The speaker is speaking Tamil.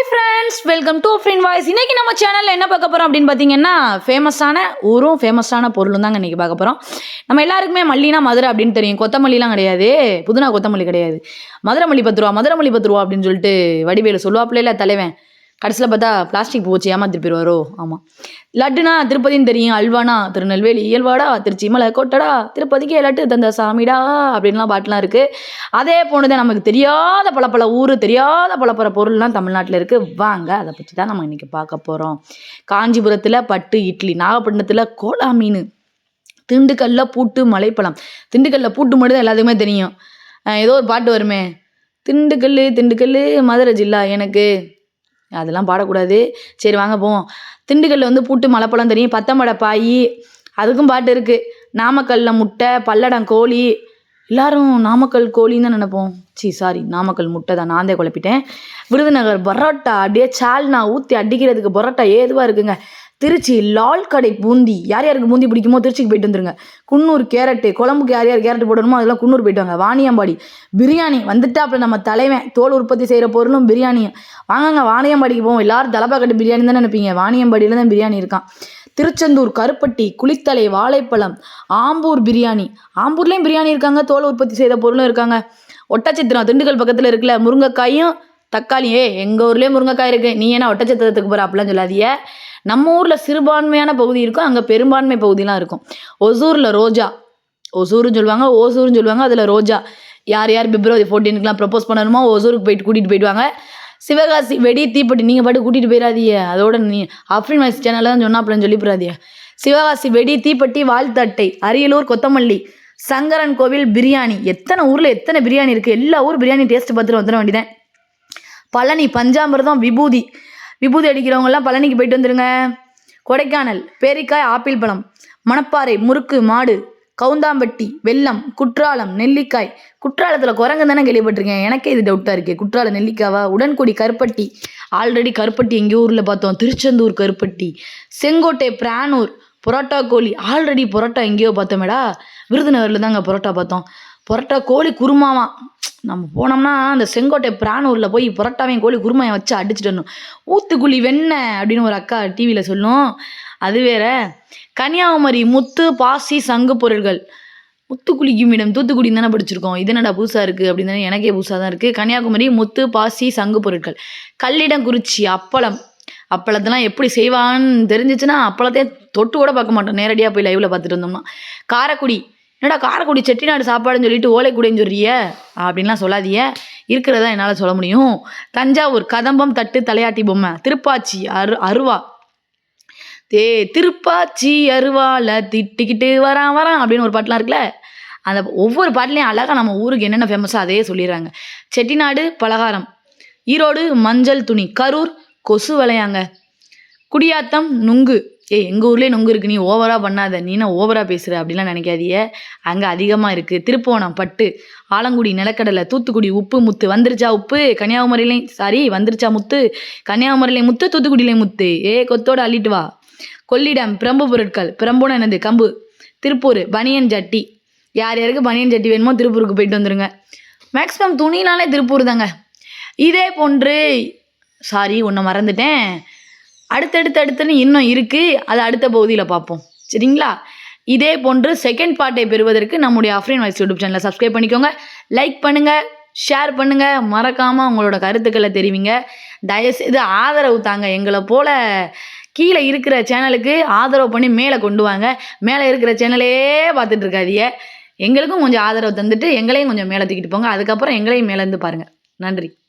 Hi friends welcome to friend voice இன்னைக்கு நம்ம சேனலில் என்ன பார்க்க போகிறோம் அப்படின்னு பார்த்தீங்கன்னா ஃபேமஸான ஊரும் ஃபேமஸான பொருளும் தாங்க இன்றைக்கி பார்க்க போகிறோம் நம்ம எல்லாருக்குமே மல்லினா மதுரை அப்படின்னு தெரியும். கொத்தமல்லிலாம் கிடையாது. புதினா கொத்தமல்லி கிடையாது. மதுரை மல்லி பத்து ரூபா மதுரை மல்லி பத்து ரூபா அப்படின்னு சொல்லிட்டு வடிவேலு சொல்லுவாப்பிள்ளையில இல்லை தலைவன். கடைசியில் பார்த்தா பிளாஸ்டிக் பூ வச்சு ஏமாத்திட்டு போயிடுவாரோ ஆமாம் லட்டுனா திருப்பதின்னு தெரியும் அல்வானா திருநெல்வேலி இயல்பாடா திருச்சி மலை கோட்டடா திருப்பதிக்கு லட்டு தந்த சாமிடா அப்படின்லாம் பாட்டுலாம் இருக்குது அதே போனதே நமக்கு தெரியாத பல பல ஊர் தெரியாத பல பல பொருள்லாம் தமிழ்நாட்டில் இருக்குது வாங்க அதை பற்றி தான் நம்ம இன்றைக்கி பார்க்க போகிறோம் காஞ்சிபுரத்தில் பட்டு இட்லி நாகப்பட்டினத்தில் கோலா மீன் திண்டுக்கல்ல பூட்டு மலைப்பழம். திண்டுக்கல்ல பூட்டு மட்டும் தான் எல்லாத்துக்குமே தெரியும். ஏதோ ஒரு பாட்டு வருமே திண்டுக்கல் திண்டுக்கல் மதுரை ஜில்லா எனக்கு அதெல்லாம் பாடக்கூடாது. சரி வாங்க போவோம். திண்டுக்கல்ல வந்து பூட்டு மலைப்பழம் தெரியும்? பத்தமடை பாய் அதுக்கும் பாட்டு இருக்குது நாமக்கல்ல முட்டை பல்லடம் கோழி. எல்லாரும் நாமக்கல் கோழின்னு தான் நினைப்போம். சி சாரி நாமக்கல் முட்டை தான். நான் குழப்பிட்டேன். விருதுநகர் பரோட்டா அப்படியே சால்னா ஊற்றி அடிக்கிறதுக்கு பரோட்டா ஏதுவாக இருக்குங்க. திருச்சி லால் கடை பூந்தி. யார் யாருக்கு பூந்தி பிடிக்குமோ திருச்சிக்கு போயிட்டு வந்துருங்க. குன்னூர் கேரட்டு குழம்புக்கு யார் யார் கேரட் போடணுமோ அதெல்லாம் குன்னூர் போயிட்டு வாங்க. வாணியம்பாடி. பிரியாணி வந்துட்டாப்புல நம்ம தலைவன் தோல் உற்பத்தி செய்கிற பொருளும் பிரியாணியும் வாங்கங்க வாணியம்பாடிக்கு போவோம். எல்லாரும் தலப்பாக்கட்டு பிரியாணி தான் நினைப்பீங்க. வாணியம்பாடியில் தான் பிரியாணி இருக்கான். திருச்செந்தூர் கருப்பட்டி குளித்தலை வாழைப்பழம் ஆம்பூர் பிரியாணி. ஆம்பூர்லேயும் பிரியாணி இருக்காங்க தோல் உற்பத்தி செய்த பொருளும் இருக்காங்க. ஒட்டச்சித்திரம் திண்டுக்கல் பக்கத்தில் இருக்குல்ல முருங்கைக்காயும் தக்காளி ஏ எங்கள் ஊர்லேயே முருங்கைக்காய் இருக்குது நீ என்ன ஒட்டச்சத்திரத்துக்கு போகிற அப்படிலாம் சொல்லாதீங்க. நம்ம ஊரில் சிறுபான்மையான பகுதி இருக்கும் அங்கே பெரும்பான்மை பகுதிலாம் இருக்கும். ஒசூரில் ரோஜா. ஒசூர்னு சொல்லுவாங்க ஓசூர்னு சொல்லுவாங்க அதில் ரோஜா. யார் யார் பிப்ரவரி ஃபோர்டீனுக்குலாம் ப்ரப்போஸ் பண்ணணுமோ ஒசூருக்கு போயிட்டு கூட்டிகிட்டு போயிடுவாங்க. சிவகாசி வெடி தீப்பட்டி நீங்கள் பாட்டு கூட்டிகிட்டு போயிடாதீங்க அதோட நீ அஃப்ரின் வாய்ஸ் சேனலில் தான் சொன்னாப்புலன்னு சொல்லி போயிடாதீங்க சிவகாசி வெடி தீப்பெட்டி வாழ்த்தட்டை அரியலூர் கொத்தமல்லி சங்கரன் கோவில் பிரியாணி. எத்தனை ஊரில் எத்தனை பிரியாணி இருக்குது எல்லா ஊர் பிரியாணி டேஸ்ட் பார்த்துட்டு வந்துட வேண்டியதேன் பழனி பஞ்சாமிரதம் விபூதி. விபூதி அடிக்கிறவங்கெல்லாம் பழனிக்கு போயிட்டு வந்துருங்க. கொடைக்கானல் பேரிக்காய் ஆப்பிள் பழம் மணப்பாறை முறுக்கு மாடு கவுந்தாம்பட்டி வெல்லம் குற்றாலம் நெல்லிக்காய். குற்றாலத்தில் குரங்கு தானே கேள்விப்பட்டிருக்கேன். எனக்கே இது டவுட்டாக இருக்குது குற்றால நெல்லிக்காவா? உடன்குடி கருப்பட்டி. ஆல்ரெடி கருப்பட்டி எங்கள் ஊரில் பார்த்தோம். திருச்செந்தூர் கருப்பட்டி. செங்கோட்டை பிரானூர் புரோட்டா கோழி. ஆல்ரெடி புரோட்டா எங்கேயோ பார்த்தோமேடா. விருதுநகரில் தாங்க புரோட்டா பார்த்தோம். புரோட்டா கோழி குருமாவா? நம்ம போனோம்னா அந்த செங்கோட்டை பிரானூரில் போய் புரோட்டாவையும் கோழி குருமாயை வச்சு அடிச்சுட்டு வரணும் ஊத்துக்குழி வெண்ணெய் அப்படின்னு ஒரு அக்கா டிவியில் சொல்லும். அது வேற. கன்னியாகுமரி முத்து பாசி சங்கு பொருள்கள். முத்துக்குளிக்கு கிம்மிடம் தூத்துக்குடி தானே படிச்சிருக்கோம். இது என்னடா புதுசாக இருக்குது அப்படின்னு தானே எனக்கே புதுசாக தான் இருக்குது கன்னியாகுமரி முத்து பாசி சங்கு பொருட்கள். கல்லிடங்குறிச்சி அப்பளம். அப்பளத்தெல்லாம் எப்படி செய்வான்னு தெரிஞ்சிச்சுன்னா அப்பளத்தையே தொட்டு கூட பார்க்க மாட்டோம். நேரடியாக போய் லைவில் பார்த்துட்டு இருந்தோம்னா காரைக்குடி. என்னடா காரைக்குடி செட்டிநாடு சாப்பாடுன்னு சொல்லிட்டு ஓலைக்குடின்னு சொல்றிய? அப்படின்லாம் சொல்லாதிய இருக்கிறதா என்னால் சொல்ல முடியும். தஞ்சாவூர் கதம்பம் தட்டு தலையாட்டி பொம்மை. திருப்பாச்சி அரு அருவா. தே திருப்பாச்சி அருவால திட்டிக்கிட்டு வரான் வரான் அப்படின்னு ஒரு பாட்டுலாம் இருக்குல்ல? அந்த ஒவ்வொரு பாட்டுலேயும் அழகாக நம்ம ஊருக்கு என்னென்ன ஃபேமஸோ அதையே சொல்லிடுறாங்க. செட்டிநாடு பலகாரம். ஈரோடு மஞ்சள் துணி. கரூர் கொசு விளையாங்க. குடியாத்தம் நுங்கு. ஏ எங்கள் ஊர்லேயே நொங்கு இருக்கு. நீ ஓவராக பண்ணாத. நீ என்ன ஓவராக பேசுகிற அப்படிலாம் நினைக்காதிய அங்கே அதிகமாக இருக்குது திருப்போணம் பட்டு ஆலங்குடி நிலக்கடலை தூத்துக்குடி உப்பு முத்து. வந்துருச்சா உப்பு? கன்னியாகுமரியிலையும் சாரி வந்துருச்சா முத்து? கன்னியாகுமரியிலையும் முத்து தூத்துக்குடியிலையும் முத்து? ஏ கொத்தோடு அள்ளிட்டு வா. கொள்ளிடம் பிரம்பு பொருட்கள். பிரம்புனா என்னது? கம்பு. திருப்பூர் பனியன் ஜட்டி யார் யாருக்கு பனியன் ஜட்டி வேணுமோ திருப்பூருக்கு போயிட்டு வந்துருங்க. மேக்ஸிமம் துணினாலே திருப்பூர் தாங்க. இதே போன்று சாரி ஒன்று மறந்துட்டேன். அடுத்தடுத்து அடுத்துன்னு இன்னும் இருக்குது அது அடுத்த பகுதியில் பார்ப்போம். சரிங்களா? இதே போன்று செகண்ட் பார்ட்டை பெறுவதற்கு நம்முடைய அஃப்ரின் வாய்ஸ் யூடியூப் சேனலை சப்ஸ்கிரைப் பண்ணிக்கோங்க. லைக் பண்ணுங்கள் ஷேர் பண்ணுங்கள் மறக்காமல் உங்களோட கருத்துக்களை தெரிவிங்க. தயவுசெய்து ஆதரவு தாங்க. எங்களை போல் கீழே இருக்கிற சேனலுக்கு ஆதரவு பண்ணி மேலே கொண்டு வாங்க. மேலே இருக்கிற சேனலே பார்த்துட்டு எங்களுக்கும் கொஞ்சம் ஆதரவு தந்துட்டு எங்களையும் கொஞ்சம் மேலே தூக்கிட்டு போங்க. அதுக்கப்புறம் எங்களையும் மேலேருந்து பாருங்கள் நன்றி.